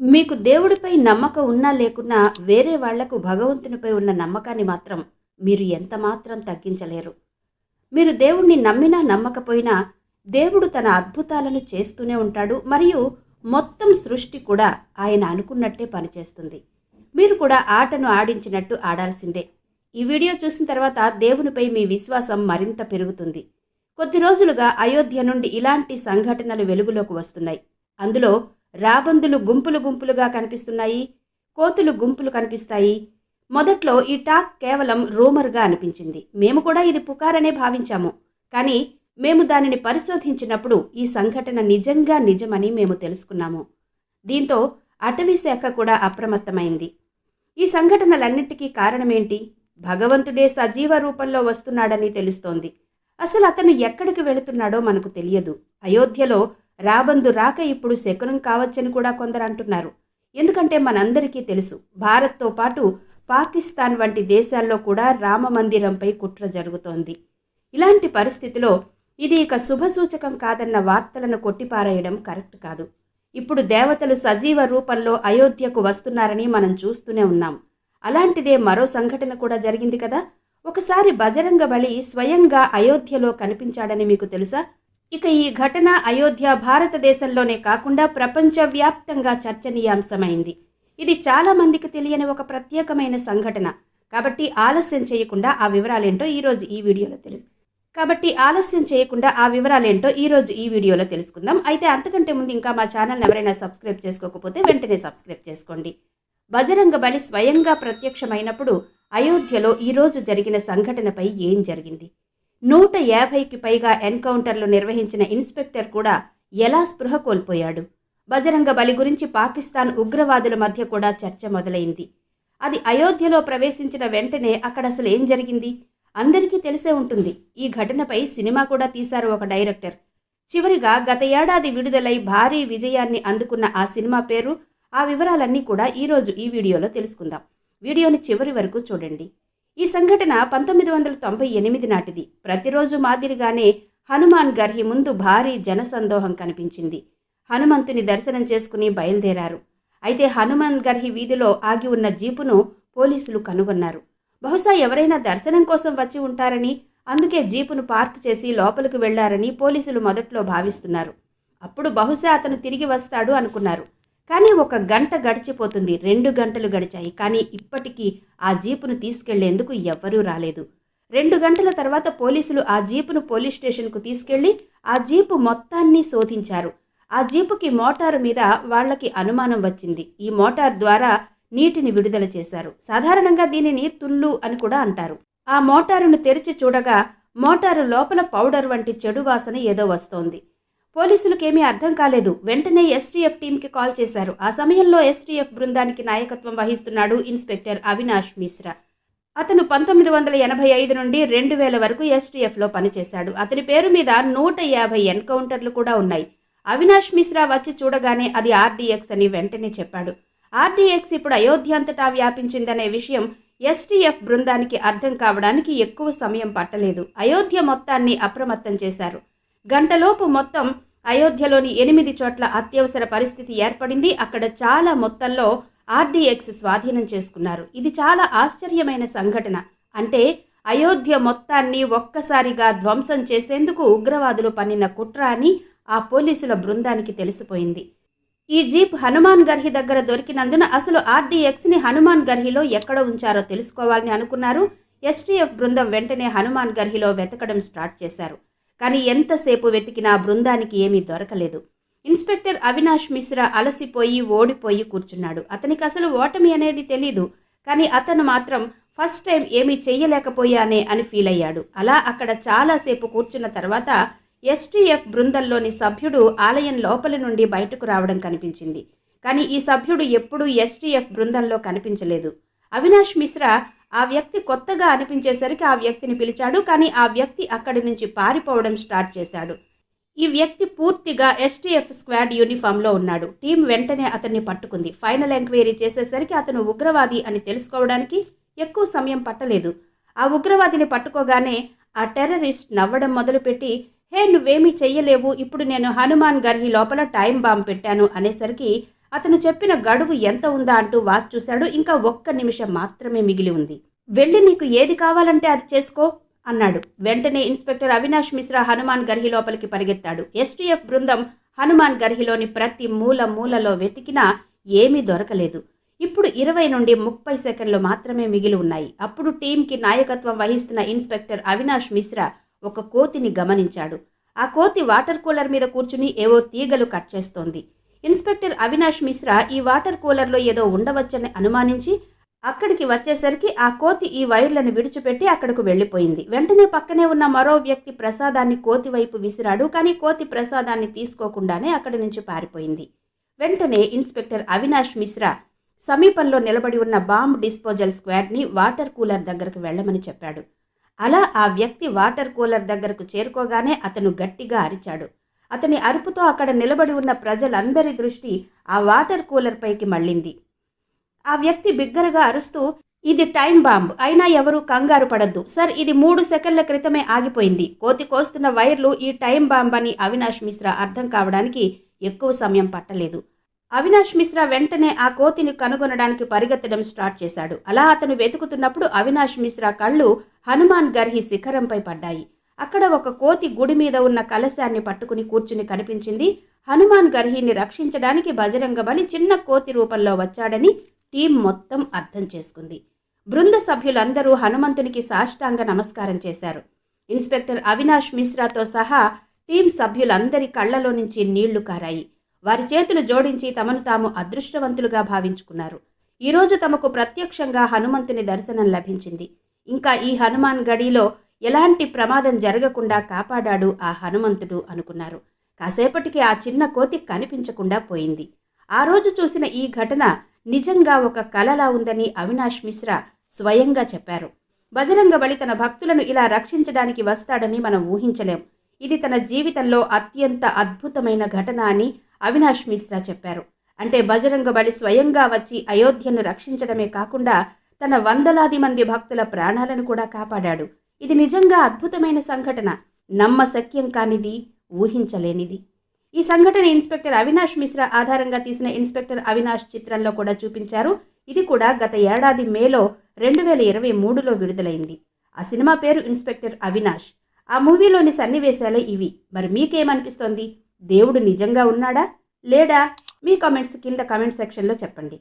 మీకు దేవుడిపై నమ్మకం ఉన్నా లేకున్నా వేరే వాళ్ళకు భగవంతునిపై ఉన్న నమ్మకాన్ని మాత్రం మీరు ఎంత మాత్రం తగ్గించలేరు. మీరు దేవుణ్ణి నమ్మినా నమ్మకపోయినా దేవుడు తన అద్భుతాలను చేస్తూనే ఉంటాడు. మరియు మొత్తం సృష్టి కూడా ఆయన అనుకున్నట్టే పనిచేస్తుంది. మీరు కూడా ఆటను ఆడించినట్టు ఆడాల్సిందే. ఈ వీడియో చూసిన తర్వాత దేవునిపై మీ విశ్వాసం మరింత పెరుగుతుంది. కొద్ది రోజులుగా అయోధ్య నుండి ఇలాంటి సంఘటనలు వెలుగులోకి వస్తున్నాయి. అందులో రాబందులు గుంపులు గుంపులుగా కనిపిస్తున్నాయి కోతులు గుంపులు కనిపిస్తాయి. మొదట్లో ఈ టాక్ కేవలం రూమర్గా అనిపించింది. మేము కూడా ఇది పుకారనే భావించాము. కానీ మేము దానిని పరిశోధించినప్పుడు ఈ సంఘటన నిజంగా నిజమని మేము తెలుసుకున్నాము. దీంతో అటవీ శాఖ కూడా అప్రమత్తమైంది. ఈ సంఘటనలన్నిటికీ కారణమేంటి? భగవంతుడే సజీవ రూపంలో వస్తున్నాడని తెలుస్తోంది. అసలు అతను ఎక్కడికి వెళుతున్నాడో మనకు తెలియదు. అయోధ్యలో రాబందు రాక ఇప్పుడు శకునం కావచ్చని కూడా కొందరు అంటున్నారు. ఎందుకంటే మనందరికీ తెలుసు భారత్తో పాటు పాకిస్తాన్ వంటి దేశాల్లో కూడా రామ మందిరంపై కుట్ర జరుగుతోంది. ఇలాంటి పరిస్థితిలో ఇది ఇక శుభసూచకం కాదన్న వార్తలను కొట్టిపారేయడం కరెక్ట్ కాదు. ఇప్పుడు దేవతలు సజీవ రూపంలో అయోధ్యకు వస్తున్నారని మనం చూస్తూనే ఉన్నాం. అలాంటిదే మరో సంఘటన కూడా జరిగింది కదా? ఒకసారి బజరంగ బలి స్వయంగా అయోధ్యలో కనిపించాడని మీకు తెలుసా? ఇక ఈ ఘటన అయోధ్య భారతదేశంలోనే కాకుండా ప్రపంచవ్యాప్తంగా చర్చనీయాంశమైంది. ఇది చాలామందికి తెలియని ఒక ప్రత్యేకమైన సంఘటన. కాబట్టి ఆలస్యం చేయకుండా ఆ వివరాలేంటో ఈరోజు ఈ వీడియోలో తెలుసు. కాబట్టి ఆలస్యం చేయకుండా ఆ వివరాలేంటో ఈరోజు ఈ వీడియోలో తెలుసుకుందాం. అయితే అంతకంటే ముందు ఇంకా మా ఛానల్ని ఎవరైనా సబ్స్క్రైబ్ చేసుకోకపోతే వెంటనే సబ్స్క్రైబ్ చేసుకోండి. బజరంగ బలి స్వయంగా ప్రత్యక్షమైనప్పుడు అయోధ్యలో ఈరోజు జరిగిన సంఘటనపై ఏం జరిగింది? నూట యాభైకి పైగా ఎన్కౌంటర్లు నిర్వహించిన ఇన్స్పెక్టర్ కూడా ఎలా స్పృహ కోల్పోయాడు? బజరంగ బలి గురించి పాకిస్తాన్ ఉగ్రవాదుల మధ్య కూడా చర్చ మొదలైంది. అది అయోధ్యలో ప్రవేశించిన వెంటనే అక్కడ అసలు ఏం జరిగింది? అందరికీ తెలిసే ఉంటుంది. ఈ ఘటనపై సినిమా కూడా తీశారు ఒక డైరెక్టర్. చివరిగా గత ఏడాది విడుదలై భారీ విజయాన్ని అందుకున్న ఆ సినిమా పేరు ఆ వివరాలన్నీ కూడా ఈరోజు ఈ వీడియోలో తెలుసుకుందాం. వీడియోని చివరి వరకు చూడండి. ఈ సంఘటన పంతొమ్మిది వందల తొంభై ఎనిమిది నాటిది. ప్రతిరోజు మాదిరిగానే హనుమాన్ గర్హి ముందు భారీ జనసందోహం కనిపించింది. హనుమంతుని దర్శనం చేసుకుని బయలుదేరారు. అయితే హనుమాన్ గర్హి వీధిలో ఆగి ఉన్న జీపును పోలీసులు కనుగొన్నారు. బహుశా ఎవరైనా దర్శనం కోసం వచ్చి ఉంటారని అందుకే జీపును పార్క్ చేసి లోపలికి వెళ్ళారని పోలీసులు మొదట్లో భావిస్తున్నారు. అప్పుడు బహుశా అతను తిరిగి వస్తాడు అనుకున్నారు. కానీ ఒక గంట గడిచిపోతుంది. రెండు గంటలు గడిచాయి. కానీ ఇప్పటికీ ఆ జీపును తీసుకెళ్ళేందుకు ఎవ్వరూ రాలేదు. రెండు గంటల తర్వాత పోలీసులు ఆ జీపును పోలీస్ స్టేషన్కు తీసుకెళ్ళి ఆ జీపు మొత్తాన్ని శోధించారు. ఆ జీపుకి మోటారు మీద వాళ్ళకి అనుమానం వచ్చింది. ఈ మోటార్ ద్వారా నీటిని విడుదల చేశారు. సాధారణంగా దీనిని తుల్లు అని కూడా అంటారు. ఆ మోటారును తెరిచి చూడగా మోటారు లోపల పౌడర్ వంటి చెడు వాసన ఏదో వస్తోంది. పోలీసులకేమీ అర్థం కాలేదు. వెంటనే ఎస్టీఎఫ్ టీంకి కాల్ చేశారు. ఆ సమయంలో ఎస్టీఎఫ్ బృందానికి నాయకత్వం వహిస్తున్నాడు ఇన్స్పెక్టర్ అవినాష్ మిశ్రా. అతను పంతొమ్మిది వందల ఎనభై ఐదు నుండి రెండు వేల వరకు ఎస్టీఎఫ్లో పనిచేశాడు. అతని పేరు మీద నూట యాభై ఎన్కౌంటర్లు కూడా ఉన్నాయి. అవినాష్ మిశ్రా వచ్చి చూడగానే అది ఆర్డీఎక్స్ అని వెంటనే చెప్పాడు. ఆర్డీఎక్స్ ఇప్పుడు అయోధ్య అంతటా వ్యాపించిందనే విషయం ఎస్టీఎఫ్ బృందానికి అర్థం కావడానికి ఎక్కువ సమయం పట్టలేదు. అయోధ్య మొత్తాన్ని అప్రమత్తం చేశారు. గంటలోపు మొత్తం అయోధ్యలోని ఎనిమిది చోట్ల అత్యవసర పరిస్థితి ఏర్పడింది. అక్కడ చాలా మొత్తంలో ఆర్డీఎక్స్ స్వాధీనం చేసుకున్నారు. ఇది చాలా ఆశ్చర్యమైన సంఘటన. అంటే అయోధ్య మొత్తాన్ని ఒక్కసారిగా ధ్వంసం చేసేందుకు ఉగ్రవాదులు పన్నిన కుట్ర అని ఆ పోలీసుల బృందానికి తెలిసిపోయింది. ఈ జీప్ హనుమాన్ గర్హి దగ్గర దొరికినందున అసలు ఆర్డీఎక్స్ని హనుమాన్ గర్హిలో ఎక్కడ ఉంచారో తెలుసుకోవాలని అనుకున్నారు. ఎస్టీఎఫ్ బృందం వెంటనే హనుమాన్ గర్హిలో వెతకడం స్టార్ట్ చేశారు. కానీ ఎంతసేపు వెతికినా బృందానికి ఏమీ దొరకలేదు. ఇన్స్పెక్టర్ అవినాష్ మిశ్రా అలసిపోయి ఓడిపోయి కూర్చున్నాడు. అతనికి అసలు ఓటమి అనేది తెలీదు కానీ అతను మాత్రం ఫస్ట్ టైం ఏమీ చెయ్యలేకపోయానే అని ఫీల్ అయ్యాడు. అలా అక్కడ చాలాసేపు కూర్చున్న తర్వాత ఎస్టీఎఫ్ బృందంలోని సభ్యుడు ఆలయం లోపల నుండి బయటకు రావడం కనిపించింది. కానీ ఈ సభ్యుడు ఎప్పుడూ ఎస్టీఎఫ్ బృందంలో కనిపించలేదు. అవినాష్ మిశ్రా ఆ వ్యక్తి కొత్తగా అనిపించేసరికి ఆ వ్యక్తిని పిలిచాడు కానీ ఆ వ్యక్తి అక్కడి నుంచి పారిపోవడం స్టార్ట్ చేశాడు. ఈ వ్యక్తి పూర్తిగా ఎస్టీఎఫ్ స్క్వాడ్ యూనిఫామ్లో ఉన్నాడు. టీం వెంటనే అతన్ని పట్టుకుంది. ఫైనల్ ఎంక్వైరీ చేసేసరికి అతను ఉగ్రవాది అని తెలుసుకోవడానికి ఎక్కువ సమయం పట్టలేదు. ఆ ఉగ్రవాదిని పట్టుకోగానే ఆ టెర్రరిస్ట్ నవ్వడం మొదలుపెట్టి హే నువ్వేమీ చెయ్యలేవు. ఇప్పుడు నేను హనుమాన్ గర్హి లోపల టైం బాంబ్ పెట్టాను అనేసరికి అతను చెప్పిన గడువు ఎంత ఉందా అంటూ వాచ్ చూశాడు. ఇంకా ఒక్క నిమిషం మాత్రమే మిగిలి ఉంది. వెళ్ళి నీకు ఏది కావాలంటే అది చేసుకో అన్నాడు. వెంటనే ఇన్స్పెక్టర్ అవినాష్ మిశ్రా హనుమాన్ గర్హి లోపలికి పరిగెత్తాడు. ఎస్టీఎఫ్ బృందం హనుమాన్ గర్హిలోని ప్రతి మూల మూలలో వెతికినా ఏమీ దొరకలేదు. ఇప్పుడు ఇరవై నుండి ముప్పై సెకండ్లు మాత్రమే మిగిలి ఉన్నాయి. అప్పుడు టీంకి నాయకత్వం వహిస్తున్న ఇన్స్పెక్టర్ అవినాష్ మిశ్రా ఒక కోతిని గమనించాడు. ఆ కోతి వాటర్ కూలర్ మీద కూర్చుని ఏవో తీగలు కట్ చేస్తోంది. ఇన్స్పెక్టర్ అవినాష్ మిశ్రా ఈ వాటర్ కూలర్లో ఏదో ఉండవచ్చని అనుమానించి అక్కడికి వచ్చేసరికి ఆ కోతి ఈ వైర్లను విడిచిపెట్టి అక్కడకు వెళ్ళిపోయింది. వెంటనే పక్కనే ఉన్న మరో వ్యక్తి ప్రసాదాన్ని కోతి వైపు విసిరాడు కానీ కోతి ప్రసాదాన్ని తీసుకోకుండానే అక్కడి నుంచి పారిపోయింది. వెంటనే ఇన్స్పెక్టర్ అవినాష్ మిశ్రా సమీపంలో నిలబడి ఉన్న బాంబ్ డిస్పోజల్ స్క్వాడ్ని వాటర్ కూలర్ దగ్గరకు వెళ్ళమని చెప్పాడు. అలా ఆ వ్యక్తి వాటర్ కూలర్ దగ్గరకు చేరుకోగానే అతను గట్టిగా అరిచాడు. అతని అరుపుతో అక్కడ నిలబడి ఉన్న ప్రజలందరి దృష్టి ఆ వాటర్ కూలర్ పైకి మళ్ళింది. ఆ వ్యక్తి బిగ్గరగా అరుస్తూ ఇది టైం బాంబ్. అయినా ఎవరూ కంగారు పడద్దు. సార్ ఇది మూడు సెకండ్ల క్రితమే ఆగిపోయింది. కోతి కోస్తున్న వైర్లు ఈ టైం బాంబ్ అని అవినాష్ మిశ్రా అర్థం కావడానికి ఎక్కువ సమయం పట్టలేదు. అవినాష్ మిశ్రా వెంటనే ఆ కోతిని కనుగొనడానికి పరిగెత్తడం స్టార్ట్ చేశాడు. అలా అతను వెతుకుతున్నప్పుడు అవినాష్ మిశ్రా కళ్ళు హనుమాన్ గర్హి శిఖరంపై పడ్డాయి. అక్కడ ఒక కోతి గుడి మీద ఉన్న కలశాన్ని పట్టుకుని కూర్చుని కనిపించింది. హనుమాన్ గర్హిని రక్షించడానికి బజరంగ బలి చిన్న కోతి రూపంలో వచ్చాడని టీం మొత్తం అర్థం చేసుకుంది. బృంద సభ్యులందరూ హనుమంతునికి సాష్టాంగ నమస్కారం చేశారు. ఇన్స్పెక్టర్ అవినాష్ మిశ్రాతో సహా టీం సభ్యులందరి కళ్ళలో నుంచి నీళ్ళు కారాయి. వారి చేతులు జోడించి తమను తాము అదృష్టవంతులుగా భావించుకున్నారు. ఈరోజు తమకు ప్రత్యక్షంగా హనుమంతుని దర్శనం లభించింది. ఇంకా ఈ హనుమాన్ గడిలో ఎలాంటి ప్రమాదం జరగకుండా కాపాడాడు ఆ హనుమంతుడు అనుకున్నారు. కాసేపటికి ఆ చిన్న కోతి కనిపించకుండా పోయింది. ఆ రోజు చూసిన ఈ ఘటన నిజంగా ఒక కలలా ఉందని అవినాష్ మిశ్రా స్వయంగా చెప్పారు. బజరంగ బలి తన భక్తులను ఇలా రక్షించడానికి వస్తాడని మనం ఊహించలేం. ఇది తన జీవితంలో అత్యంత అద్భుతమైన ఘటన అని అవినాష్ మిశ్రా చెప్పారు. అంటే బజరంగ బలి స్వయంగా వచ్చి అయోధ్యను రక్షించడమే కాకుండా తన వందలాది మంది భక్తుల ప్రాణాలను కూడా కాపాడాడు. ఇది నిజంగా అద్భుతమైన సంఘటన. నమ్మశక్యం కానిది ఊహించలేనిది. ఈ సంఘటన ఇన్స్పెక్టర్ అవినాష్ మిశ్రా ఆధారంగా తీసిన ఇన్స్పెక్టర్ అవినాష్ చిత్రంలో కూడా చూపించారు. ఇది కూడా గత ఏడాది మేలో రెండు వేల ఇరవై మూడులో విడుదలైంది. ఆ సినిమా పేరు ఇన్స్పెక్టర్ అవినాష్. ఆ మూవీలోని సన్నివేశాలే ఇవి. మరి మీకేమనిపిస్తోంది? దేవుడు నిజంగా ఉన్నాడా? లేడా మీ కామెంట్స్ కింద కామెంట్ సెక్షన్లో చెప్పండి.